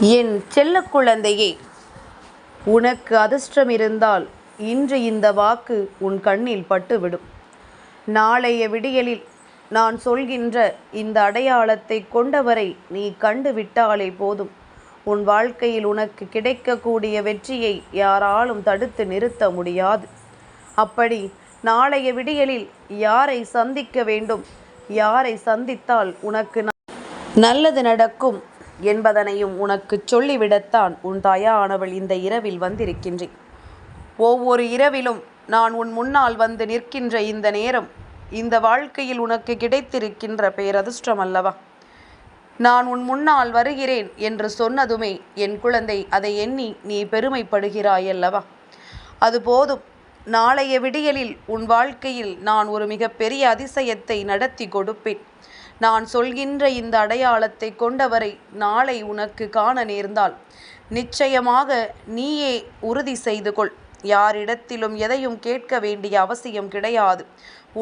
என் செல்ல குழந்தையே உனக்கு அதிர்ஷ்டம் இருந்தால் இன்று இந்த வாக்கு உன் கண்ணில் பட்டுவிடும். நாளைய விடியலில் நான் சொல்கின்ற இந்த அடையாளத்தை கொண்டவரை நீ கண்டு விட்டாலே போதும். உன் வாழ்க்கையில் உனக்கு கிடைக்கக்கூடிய வெற்றியை யாராலும் தடுத்து நிறுத்த முடியாது. அப்படி நாளைய விடியலில் யாரை சந்திக்க வேண்டும்? யாரை சந்தித்தால் உனக்கு ந- நல்லது நடக்கும். என்பதனையும் உனக்கு சொல்லிவிடத்தான் உன் தாயானவள் இந்த இரவில் வந்திருக்கின்றேன். ஒவ்வொரு இரவிலும் நான் உன் முன்னால் வந்து நிற்கின்ற இந்த நேரம் இந்த வாழ்க்கையில் உனக்கு கிடைத்திருக்கின்ற பேரதிர்ஷ்டம் அல்லவா நான் உன் முன்னால் வருகிறேன் என்று சொன்னதுமே என் குழந்தை அதை எண்ணி நீ பெருமைப்படுகிறாயல்லவா? அது போதும். நாளைய விடியலில் உன் வாழ்க்கையில் நான் ஒரு மிகப்பெரிய அதிசயத்தை நடத்தி கொடுப்பேன். நான் சொல்கின்ற இந்த அடையாளத்தை கொண்டவரை நாளை உனக்கு காண நேர்ந்தால் நிச்சயமாக நீயே உறுதி செய்து கொள். யாரிடத்திலும் எதையும் கேட்க வேண்டிய அவசியம் கிடையாது.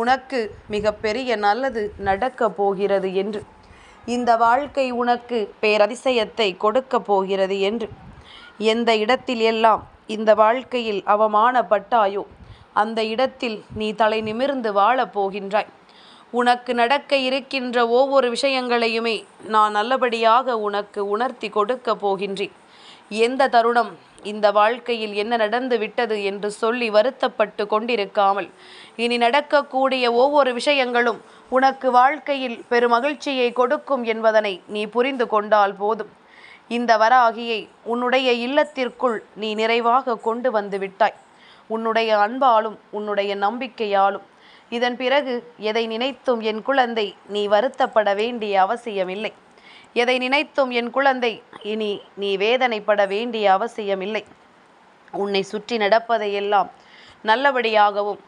உனக்கு மிகப்பெரிய நல்லது நடக்கப் போகிறது என்று. இந்த வாழ்க்கை உனக்கு பேரதிசயத்தை கொடுக்கப் போகிறது என்று. எந்த இடத்தில் எல்லாம் இந்த வாழ்க்கையில் அவமானப்பட்டாயோ அந்த இடத்தில் நீ தலை நிமிர்ந்து வாழப் போகின்றாய். உனக்கு நடக்க இருக்கின்ற ஒவ்வொரு விஷயங்களையுமே நான் நல்லபடியாக உனக்கு உணர்த்தி கொடுக்க போகின்றேன். எந்த தருணம் இந்த வாழ்க்கையில் என்ன நடந்து விட்டது என்று சொல்லி வருத்தப்பட்டு கொண்டிருக்காமல் இனி நடக்கக்கூடிய ஒவ்வொரு விஷயங்களும் உனக்கு வாழ்க்கையில் பெருமகிழ்ச்சியை கொடுக்கும் என்பதனை நீ புரிந்து கொண்டால் போதும். இந்த வராகியை உன்னுடைய இல்லத்திற்குள் நீ நிறைவாக கொண்டு வந்து விட்டாய். உன்னுடைய அன்பாலும் உன்னுடைய நம்பிக்கையாலும் இதன் பிறகு எதை நினைத்தும் என் குழந்தை நீ வருத்தப்பட வேண்டிய அவசியமில்லை. எதை நினைத்தும் என் குழந்தை இனி நீ வேதனைப்பட வேண்டிய அவசியமில்லை. உன்னை சுற்றி நடப்பதையெல்லாம் நல்லபடியாகவும்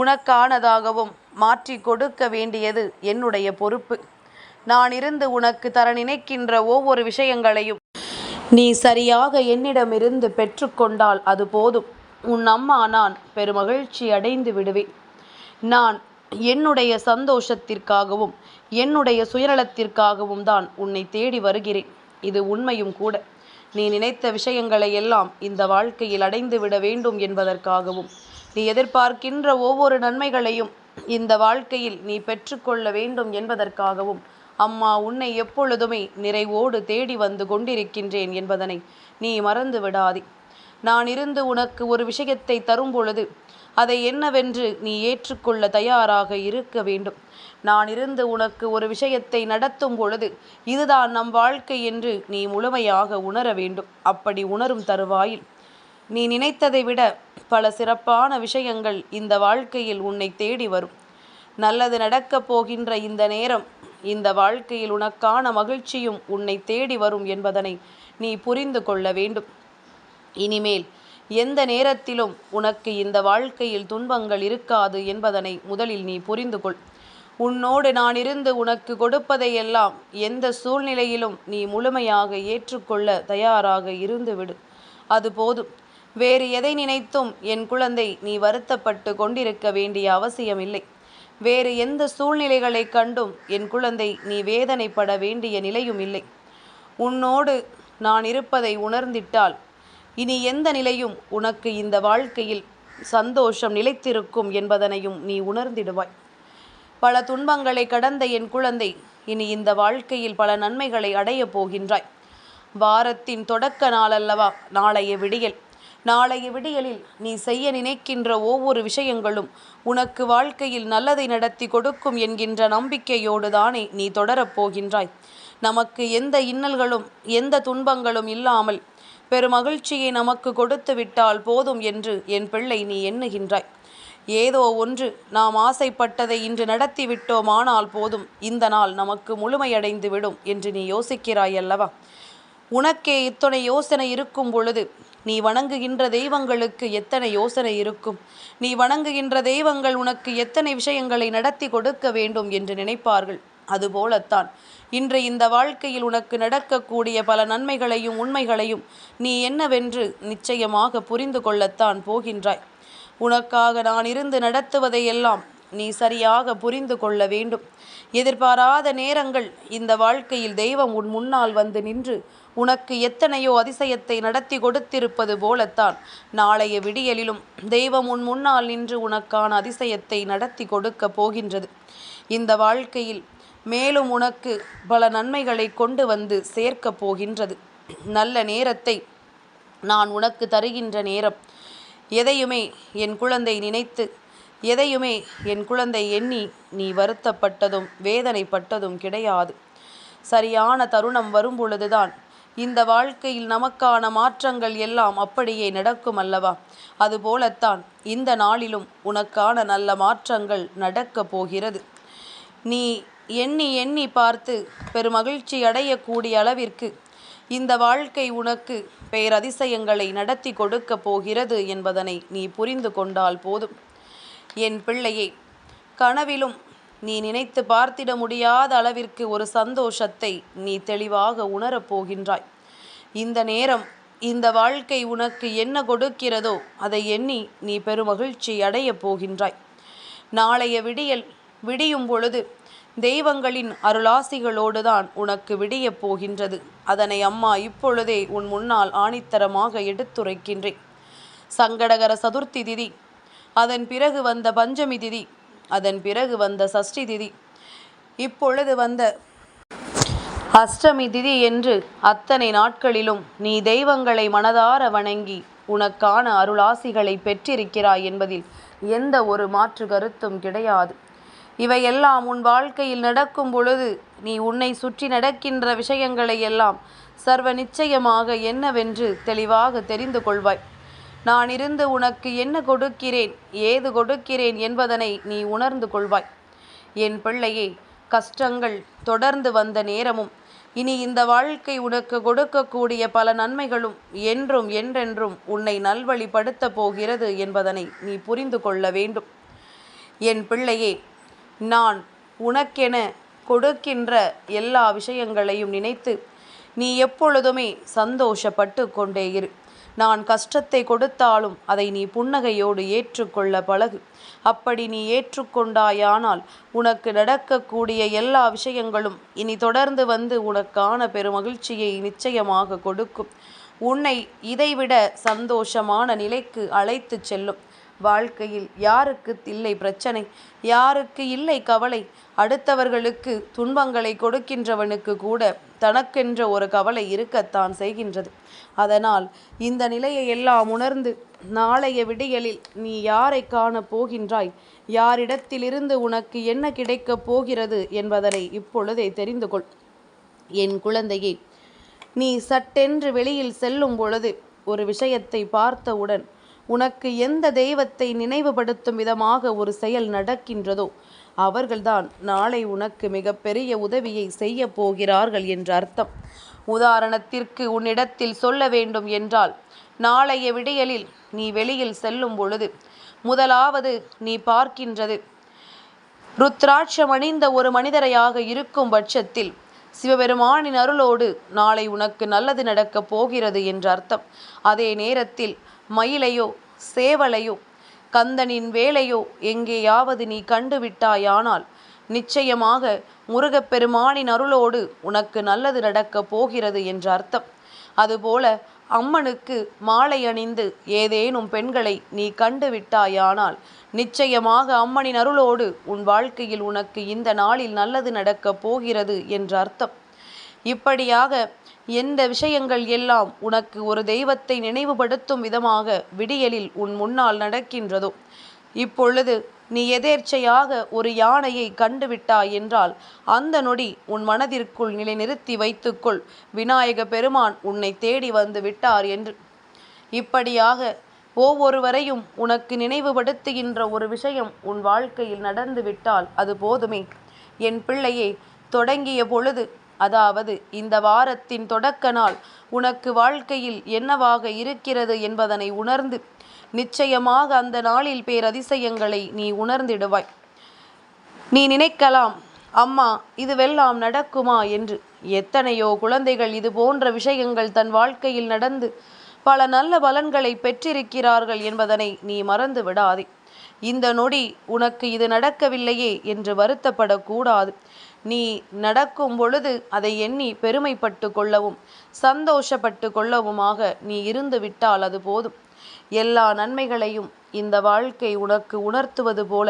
உனக்கானதாகவும் மாற்றி கொடுக்க வேண்டியது என்னுடைய பொறுப்பு. நான் இருந்து உனக்கு தர நினைக்கின்ற ஒவ்வொரு விஷயங்களையும் நீ சரியாக என்னிடமிருந்து பெற்றுக்கொண்டால் அது போதும். உன் அம்மா நான் பெருமகிழ்ச்சி அடைந்து விடுவேன். நான் என்னுடைய சந்தோஷத்திற்காகவும் என்னுடைய சுயநலத்திற்காகவும் தான் உன்னை தேடி வருகிறேன். இது உண்மையும் கூட. நீ நினைத்த விஷயங்களை எல்லாம் இந்த வாழ்க்கையில் அடைந்து விட வேண்டும் என்பதற்காகவும் நீ எதிர்பார்க்கின்ற ஒவ்வொரு நன்மைகளையும் இந்த வாழ்க்கையில் நீ பெற்றுக்கொள்ள வேண்டும் என்பதற்காகவும் அம்மா உன்னை எப்பொழுதுமே நிறைவோடு தேடி வந்து கொண்டிருக்கின்றேன் என்பதனை நீ மறந்து விடாதே நான் இருந்து உனக்கு ஒரு விஷயத்தை தரும் பொழுது அதை என்னவென்று நீ ஏற்றுக்கொள்ள தயாராக இருக்க வேண்டும். நான் இருந்து உனக்கு ஒரு விஷயத்தை நடத்தும் பொழுது இதுதான் நம் வாழ்க்கை என்று நீ முழுமையாக உணர வேண்டும். அப்படி உணரும் தருவாயில் நீ நினைத்ததை விட பல சிறப்பான விஷயங்கள் இந்த வாழ்க்கையில் உன்னை தேடி வரும். நல்லது நடக்கப் போகின்ற இந்த நேரம் இந்த வாழ்க்கையில் உனக்கான மகிழ்ச்சியும் உன்னை தேடி வரும் என்பதனை நீ புரிந்து கொள்ள வேண்டும். இனிமேல் எந்த நேரத்திலும் உனக்கு இந்த வாழ்க்கையில் துன்பங்கள் இருக்காது என்பதனை முதலில் நீ புரிந்து கொள். உன்னோடு நான் இருந்து உனக்கு கொடுப்பதையெல்லாம் எந்த சூழ்நிலையிலும் நீ முழுமையாக ஏற்றுக்கொள்ள தயாராக இருந்துவிடு. அது போதும். வேறு எதை நினைத்தும் என் குழந்தை நீ வருத்தப்பட்டு கொண்டிருக்க வேண்டிய அவசியமில்லை. வேறு எந்த சூழ்நிலைகளை கண்டும் என் குழந்தை நீ வேதனைப்பட வேண்டிய நிலையும் இல்லை. உன்னோடு நான் இருப்பதை உணர்ந்திட்டால் இனி எந்த நிலையும் உனக்கு இந்த வாழ்க்கையில் சந்தோஷம் நிலைத்திருக்கும் என்பதனையும் நீ உணர்ந்திடுவாய். பல துன்பங்களை கடந்த என் குழந்தை இனி இந்த வாழ்க்கையில் பல நன்மைகளை அடையப் போகின்றாய். வாரத்தின் தொடக்க நாளல்லவா நாளைய விடியல். நாளைய விடியலில் நீ செய்ய நினைக்கின்ற ஒவ்வொரு விஷயங்களும் உனக்கு வாழ்க்கையில் நல்லதை நடத்தி கொடுக்கும் என்கின்ற நம்பிக்கையோடு தானே நீ தொடரப் போகின்றாய். நமக்கு எந்த இன்னல்களும் எந்த துன்பங்களும் இல்லாமல் பெருமகிழ்ச்சியை நமக்கு கொடுத்து விட்டால் போதும் என்று என் பிள்ளை நீ எண்ணுகின்றாய். ஏதோ ஒன்று நாம் ஆசைப்பட்டதை இன்று நடத்தி விட்டோமானால் போதும். இந்த நாள் நமக்கு முழுமையடைந்து விடும் என்று நீ யோசிக்கிறாய் அல்லவா? உனக்கே இத்தனை யோசனை இருக்கும் பொழுது நீ வணங்குகின்ற தெய்வங்களுக்கு எத்தனை யோசனை இருக்கும்? நீ வணங்குகின்ற தெய்வங்கள் உனக்கு எத்தனை விஷயங்களை நடத்தி கொடுக்க வேண்டும் என்று நினைப்பார்கள்? அதுபோலத்தான். இன்று இந்த வாழ்க்கையில் உனக்கு நடக்கக்கூடிய பல நன்மைகளையும் உண்மைகளையும் நீ என்னவென்று நிச்சயமாக புரிந்து கொள்ளத்தான் போகின்றாய். உனக்காக நான் இருந்து நடத்துவதையெல்லாம் நீ சரியாக புரிந்து கொள்ள வேண்டும். எதிர்பாராத நேரங்கள் இந்த வாழ்க்கையில் தெய்வம் உன் முன்னால் வந்து நின்று உனக்கு எத்தனையோ அதிசயத்தை நடத்தி கொடுத்திருப்பது போலத்தான். நாளைய விடியலிலும் தெய்வம் உன் முன்னால் நின்று உனக்கான அதிசயத்தை நடத்தி கொடுக்கப் போகின்றது. இந்த வாழ்க்கையில் மேலும் உனக்கு பல நன்மைகளை கொண்டு வந்து சேர்க்கப் போகின்றது. நல்ல நேரத்தை நான் உனக்கு தருகின்ற நேரம். எதையுமே என் குழந்தை நினைத்து எதையுமே என் குழந்தை எண்ணி நீ வருத்தப்பட்டதும் வேதனைப்பட்டதும் கிடையாது. சரியான தருணம் வரும் பொழுதுதான் இந்த வாழ்க்கையில் நமக்கான மாற்றங்கள் எல்லாம் அப்படியே நடக்கும் அல்லவா? அதுபோலத்தான் இந்த நாளிலும் உனக்கான நல்ல மாற்றங்கள் நடக்கப் போகிறது. நீ எண்ணி எண்ணி பார்த்து பெருமகிழ்ச்சி அடையக்கூடிய அளவிற்கு இந்த வாழ்க்கை உனக்கு பேரதிசயங்களை நடத்தி கொடுக்கப் போகிறது என்பதனை நீ புரிந்து கொண்டால் போதும். என் பிள்ளையே கனவிலும் நீ நினைத்து பார்த்திட முடியாத அளவிற்கு ஒரு சந்தோஷத்தை நீ தெளிவாக உணரப் போகின்றாய். இந்த நேரம் இந்த வாழ்க்கை உனக்கு என்ன கொடுக்கிறதோ அதை எண்ணி நீ பெருமகிழ்ச்சி அடையப் போகின்றாய். நாளைய விடியல் விடியும் பொழுது தெய்வங்களின் அருளாசிகளோடுதான் உனக்கு விடியப் போகின்றது. அதனை அம்மா இப்பொழுதே உன் முன்னால் ஆணித்தரமாக எடுத்துரைக்கின்றேன். சங்கடகர சதுர்த்தி திதி அதன் பிறகு வந்த பஞ்சமி திதி அதன் பிறகு வந்த சஷ்டி திதி. இப்பொழுது வந்த அஷ்டமி திதி என்று அத்தனை நாட்களிலும் நீ தெய்வங்களை மனதார வணங்கி உனக்கான அருளாசிகளை பெற்றிருக்கிறாய் என்பதில் எந்த ஒரு மாற்று கருத்தும் கிடையாது. இவையெல்லாம் உன் வாழ்க்கையில் நடக்கும் பொழுது நீ உன்னை சுற்றி நடக்கின்ற விஷயங்களை எல்லாம் சர்வ நிச்சயமாக என்னவென்று தெளிவாக தெரிந்து கொள்வாய். நான் இருந்து உனக்கு என்ன கொடுக்கிறேன் ஏது கொடுக்கிறேன் என்பதனை நீ உணர்ந்து கொள்வாய். என் பிள்ளையே கஷ்டங்கள் தொடர்ந்து வந்த நேரமும் இனி இந்த வாழ்க்கை உனக்கு கொடுக்கக்கூடிய பல நன்மைகளும் என்றும் என்றென்றும் உன்னை நல்வழிப்படுத்தப் போகிறது என்பதனை நீ புரிந்து கொள்ள வேண்டும். என் பிள்ளையே நான் உனக்கென கொடுக்கின்ற எல்லா விஷயங்களையும் நினைத்து நீ எப்பொழுதுமே சந்தோஷப்பட்டு கொண்டே இரு. நான் கஷ்டத்தை கொடுத்தாலும் அதை நீ புன்னகையோடு ஏற்றுக்கொள்ள பழகு. அப்படி நீ ஏற்றுக்கொண்டாயானால் உனக்கு நடக்கக்கூடிய எல்லா விஷயங்களும் இனி தொடர்ந்து வந்து உனக்கான பெருமகிழ்ச்சியை நிச்சயமாக கொடுக்கும். உன்னை இதைவிட சந்தோஷமான நிலைக்கு அழைத்துச் செல்லும். வாழ்க்கையில் யாருக்கு இல்லை பிரச்சனை? யாருக்கு இல்லை கவலை? அடுத்தவர்களுக்கு துன்பங்களை கொடுக்கின்றவனுக்கு கூட தனக்கென்ற ஒரு கவலை இருக்கத்தான் செய்கின்றது. அதனால் இந்த நிலையை எல்லாம் உணர்ந்து நாளைய விடியலில் நீ யாரை காண போகின்றாய்? யாரிடத்திலிருந்து உனக்கு என்ன கிடைக்கப் போகிறது என்பதனை இப்பொழுதே தெரிந்து கொள் என் குழந்தையே நீ சட்டென்று வெளியில் செல்லும் பொழுது ஒரு விஷயத்தை பார்த்தவுடன் உனக்கு எந்த தெய்வத்தை நினைவுபடுத்தும் விதமாக ஒரு செயல் நடக்கின்றதோ அவர்கள்தான் நாளை உனக்கு மிகப்பெரிய உதவியை செய்ய போகிறார்கள் என்ற அர்த்தம். உதாரணத்திற்கு உன்னிடத்தில் சொல்ல வேண்டும் என்றால் நாளைய விடியலில் நீ வெளியில் செல்லும் பொழுது முதலாவது நீ பார்க்கின்றது ருத்ராட்சம் அணிந்த ஒரு மனிதரையாக இருக்கும் பட்சத்தில் சிவபெருமானின் அருளோடு நாளை உனக்கு நல்லது நடக்கப் போகிறது என்ற அர்த்தம். அதே நேரத்தில் மயிலையோ சேவலையோ கந்தனின் வேலையோ எங்கேயாவது நீ கண்டுவிட்டாயானால் நிச்சயமாக முருகப்பெருமானின் அருளோடு உனக்கு நல்லது நடக்கப் போகிறது என்ற அர்த்தம். அதுபோல அம்மனுக்கு மாலை அணிந்து ஏதேனும் பெண்களை நீ கண்டுவிட்டாயானால் நிச்சயமாக அம்மனின் அருளோடு உன் வாழ்க்கையில் உனக்கு இந்த நாளில் நல்லது நடக்கப் போகிறது என்ற அர்த்தம். இப்படியாக எந்த விஷயங்கள் எல்லாம் உனக்கு ஒரு தெய்வத்தை நினைவுபடுத்தும் விதமாக விடியலில் உன் முன்னால் நடக்கின்றதோ இப்பொழுது நீ எதேர்ச்சையாக ஒரு யானையை கண்டுவிட்டாய் என்றால் அந்த நொடி உன் மனதிற்குள் நிலைநிறுத்தி வைத்துக்கொள். விநாயக பெருமான் உன்னை தேடி வந்து விட்டார் என்று. இப்படியாக ஒவ்வொருவரையும் உனக்கு நினைவுபடுத்துகின்ற ஒரு விஷயம் உன் வாழ்க்கையில் நடந்து விட்டால் அது போதுமே. என் பிள்ளையே தொடங்கிய பொழுது அதாவது இந்த வாரத்தின் தொடக்க நாள் உனக்கு வாழ்க்கையில் என்னவாக இருக்கிறது என்பதனை உணர்ந்து நிச்சயமாக அந்த நாளில் பேரதிசயங்களை நீ உணர்ந்திடுவாய். நீ நினைக்கலாம் அம்மா இதுவெல்லாம் நடக்குமா என்று. எத்தனையோ குழந்தைகள் இது போன்ற விஷயங்கள் தன் வாழ்க்கையில் நடந்து பல நல்ல பலன்களை பெற்றிருக்கிறார்கள் என்பதனை நீ மறந்து விடாதே. இந்த நொடி உனக்கு இது நடக்கவில்லையே என்று வருத்தப்படக்கூடாது. நீ நடக்கும் பொழுது அதை எண்ணி பெருமைப்பட்டு கொள்ளவும் சந்தோஷப்பட்டு கொள்ளவுமாக நீ இருந்து விட்டால் அது போதும். எல்லா நன்மைகளையும் இந்த வாழ்க்கை உனக்கு உணர்த்துவது போல.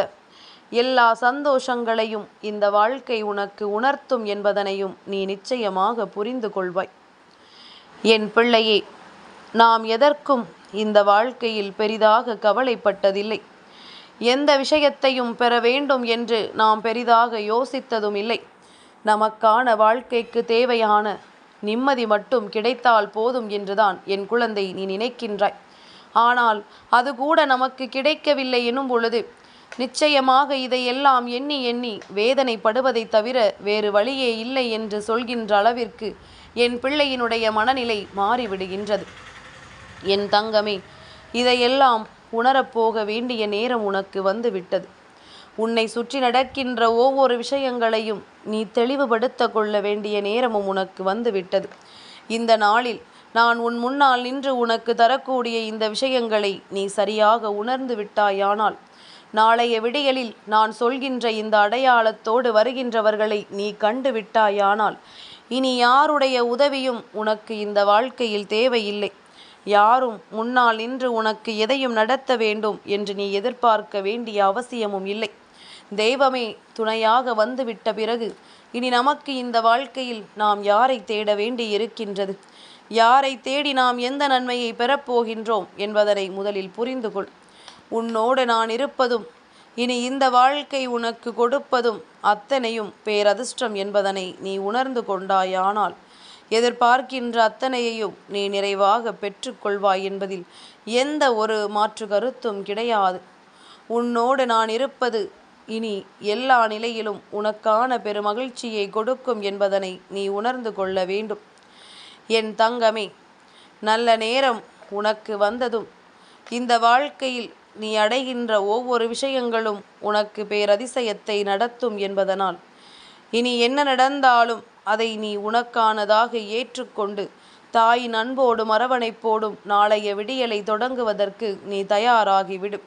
எல்லா சந்தோஷங்களையும் இந்த வாழ்க்கை உனக்கு உணர்த்தும் என்பதனையும் நீ நிச்சயமாக புரிந்து கொள்வாய். என் பிள்ளையே நாம் எதற்கும் இந்த வாழ்க்கையில் பெரிதாக கவலைப்பட்டதில்லை. எந்த விஷயத்தையும் பெற வேண்டும் என்று நாம் பெரிதாக யோசித்ததும் இல்லை நமக்கான வாழ்க்கைக்கு தேவையான நிம்மதி மட்டும் கிடைத்தால் போதும் என்றுதான் என் குழந்தை நீ நினைக்கின்றாய். ஆனால் அது கூட நமக்கு கிடைக்கவில்லை எனும் பொழுது நிச்சயமாக இதையெல்லாம் எண்ணி எண்ணி வேதனைப்படுவதை தவிர வேறு வழியே இல்லை என்று சொல்கின்ற அளவிற்கு என் பிள்ளையினுடைய மனநிலை மாறிவிடுகின்றது. என் தங்கமே இதையெல்லாம் உணரப்போக வேண்டிய நேரம் உனக்கு வந்து விட்டது உன்னை சுற்றி நடக்கின்ற ஒவ்வொரு விஷயங்களையும் நீ தெளிவுபடுத்த கொள்ள வேண்டிய நேரமும் உனக்கு வந்து விட்டது இந்த நாளில் நான் உன் முன்னால் நின்று உனக்கு தரக்கூடிய இந்த விஷயங்களை நீ சரியாக உணர்ந்து விட்டாயானால் நாளைய விடியலில் நான் சொல்கின்ற இந்த அடையாளத்தோடு வருகின்றவர்களை நீ கண்டு விட்டாயானால் இனி யாருடைய உதவியும் உனக்கு இந்த வாழ்க்கையில் தேவையில்லை. யாரும் முன்னால் நின்று உனக்கு எதையும் நடத்த வேண்டும் என்று நீ எதிர்பார்க்க வேண்டிய அவசியமும் இல்லை. தெய்வமே துணையாக வந்துவிட்ட பிறகு இனி நமக்கு இந்த வாழ்க்கையில் நாம் யாரை தேட வேண்டி இருக்கின்றது யாரை தேடி நாம் எந்த நன்மையை பெறப்போகின்றோம் என்பதனை முதலில் புரிந்து கொள். உன்னோடு நான் இருப்பதும் இனி இந்த வாழ்க்கை உனக்கு கொடுப்பதும் அத்தனையும் பேரதிர்ஷ்டம் என்பதனை நீ உணர்ந்து கொண்டாயானால் எதிர்பார்க்கின்ற அத்தனையையும் நீ நிறைவாக பெற்றுக்கொள்வாய் என்பதில் எந்த ஒரு மாற்று கருத்தும் கிடையாது. உன்னோடு நான் இருப்பது இனி எல்லா நிலையிலும் உனக்கான பெருமகிழ்ச்சியை கொடுக்கும் என்பதனை நீ உணர்ந்து கொள்ள வேண்டும். என் தங்கமே நல்ல நேரம் உனக்கு வந்ததும் இந்த வாழ்க்கையில் நீ அடைகின்ற ஒவ்வொரு விஷயங்களும் உனக்கு பேரதிசயத்தை நடத்தும் என்பதனால் இனி என்ன நடந்தாலும் அதை நீ உனக்கானதாக ஏற்றுக்கொண்டு தாயின் அன்போடும் அரவணைப்போடும் நாளைய விடியலை தொடங்குவதற்கு நீ தயாராகிவிடும்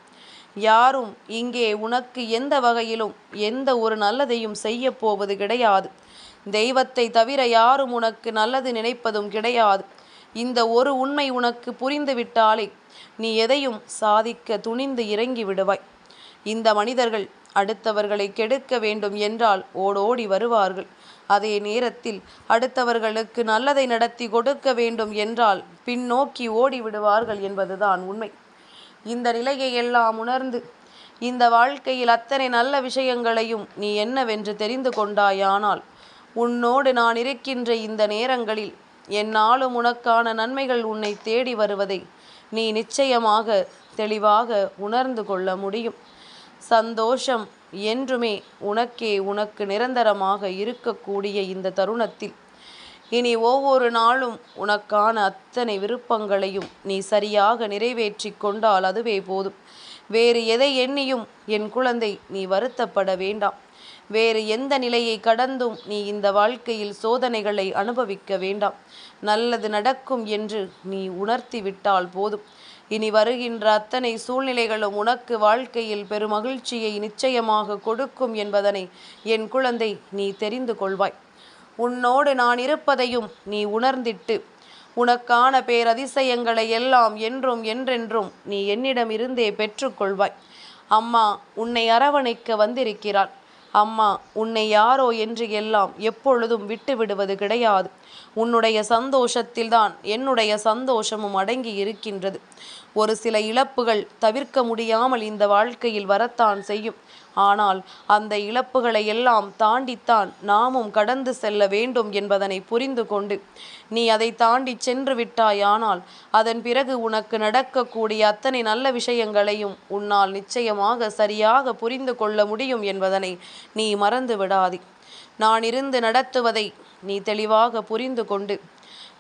யாரும் இங்கே உனக்கு எந்த வகையிலும் எந்த ஒரு நல்லதையும் செய்ய போவது கிடையாது. தெய்வத்தை தவிர யாரும் உனக்கு நல்லது நினைப்பதும் கிடையாது. இந்த ஒரு உண்மை உனக்கு புரிந்துவிட்டாலே நீ எதையும் சாதிக்க துணிந்து இறங்கி விடுவாய். இந்த மனிதர்கள் அடுத்தவர்களை கெடுக்க வேண்டும் என்றால் ஓடோடி வருவார்கள். அதே நேரத்தில் அடுத்தவர்களுக்கு நல்லதை நடத்தி கொடுக்க வேண்டும் என்றால் பின்னோக்கி ஓடி விடுவார்கள் என்பதுதான் உண்மை. இந்த நிலையை எல்லாம் உணர்ந்து இந்த வாழ்க்கையில் அத்தனை நல்ல விஷயங்களையும் நீ என்னவென்று தெரிந்து கொண்டாயானால் உன்னோடு நான் இருக்கின்ற இந்த நேரங்களில் என்னாலும் உனக்கான நன்மைகள் உன்னை தேடி வருவதை நீ நிச்சயமாக தெளிவாக உணர்ந்து கொள்ள முடியும். சந்தோஷம் என்றுமே உனக்கே உனக்கு நிரந்தரமாக இருக்கக்கூடிய இந்த தருணத்தில். இனி ஒவ்வொரு நாளும் உனக்கான அத்தனை விருப்பங்களையும் நீ சரியாக நிறைவேற்றி கொண்டால் அதுவே போதும். வேறு எதை எண்ணியும் என் குழந்தை நீ வருத்தப்பட வேண்டாம். வேறு எந்த நிலையை கடந்தும் நீ இந்த வாழ்க்கையில் சோதனைகளை அனுபவிக்க வேண்டாம். நல்லது நடக்கும் என்று நீ உணர்த்தி விட்டால் போதும். இனி வருகின்ற அத்தனை சூழ்நிலைகளும் உனக்கு வாழ்க்கையில் பெருமகிழ்ச்சியை நிச்சயமாக கொடுக்கும் என்பதனை என் குழந்தை நீ தெரிந்து கொள்வாய். உன்னோடு நான் இருப்பதையும் நீ உணர்ந்திட்டு உனக்கான பேரதிசயங்களை எல்லாம் என்றும் என்றென்றும் நீ என்னிடமிருந்தே பெற்றுக்கொள்வாய் அம்மா உன்னை அரவணைக்க வந்திருக்கிறாள் அம்மா உன்னை யாரோ என்று எல்லாம் எப்பொழுதும் விட்டு விடுவது கிடையாது. உன்னுடைய சந்தோஷத்தில்தான் என்னுடைய சந்தோஷமும் அடங்கி இருக்கின்றது. ஒரு சில இழப்புகள் தவிர்க்க முடியாமல் இந்த வாழ்க்கையில் வரத்தான் செய்யும். ஆனால் அந்த இழப்புகளை எல்லாம் தாண்டித்தான் நாமும் கடந்து செல்ல வேண்டும் என்பதனை புரிந்து கொண்டு நீ அதை தாண்டி சென்று விட்டாயானால் அதன் பிறகு உனக்கு நடக்கக்கூடிய அத்தனை நல்ல விஷயங்களையும் உன்னால் நிச்சயமாக சரியாக புரிந்து கொள்ள முடியும் என்பதனை நீ மறந்து விடாதே. நான் இருந்து நடத்துவதை நீ தெளிவாக புரிந்து கொண்டு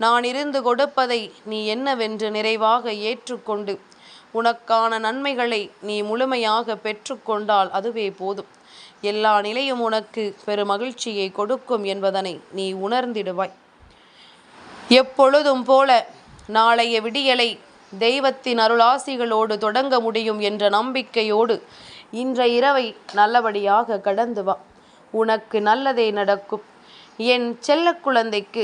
நான் இருந்து கொடுப்பதை நீ என்னவென்று நிறைவாக ஏற்றுக்கொண்டு உனக்கான நன்மைகளை நீ முழுமையாக பெற்றுக்கொண்டால் அதுவே போதும். எல்லா நிலையும் உனக்கு பெருமகிழ்ச்சியை கொடுக்கும் என்பதனை நீ உணர்ந்திடுவாய். எப்பொழுதும் போல நாளைய விடியலை தெய்வத்தின் அருளாசிகளோடு தொடங்க முடியும் என்ற நம்பிக்கையோடு இன்ற இரவை நல்லபடியாக கடந்து வா. உனக்கு நல்லதே நடக்கும். என் செல்ல குழந்தைக்கு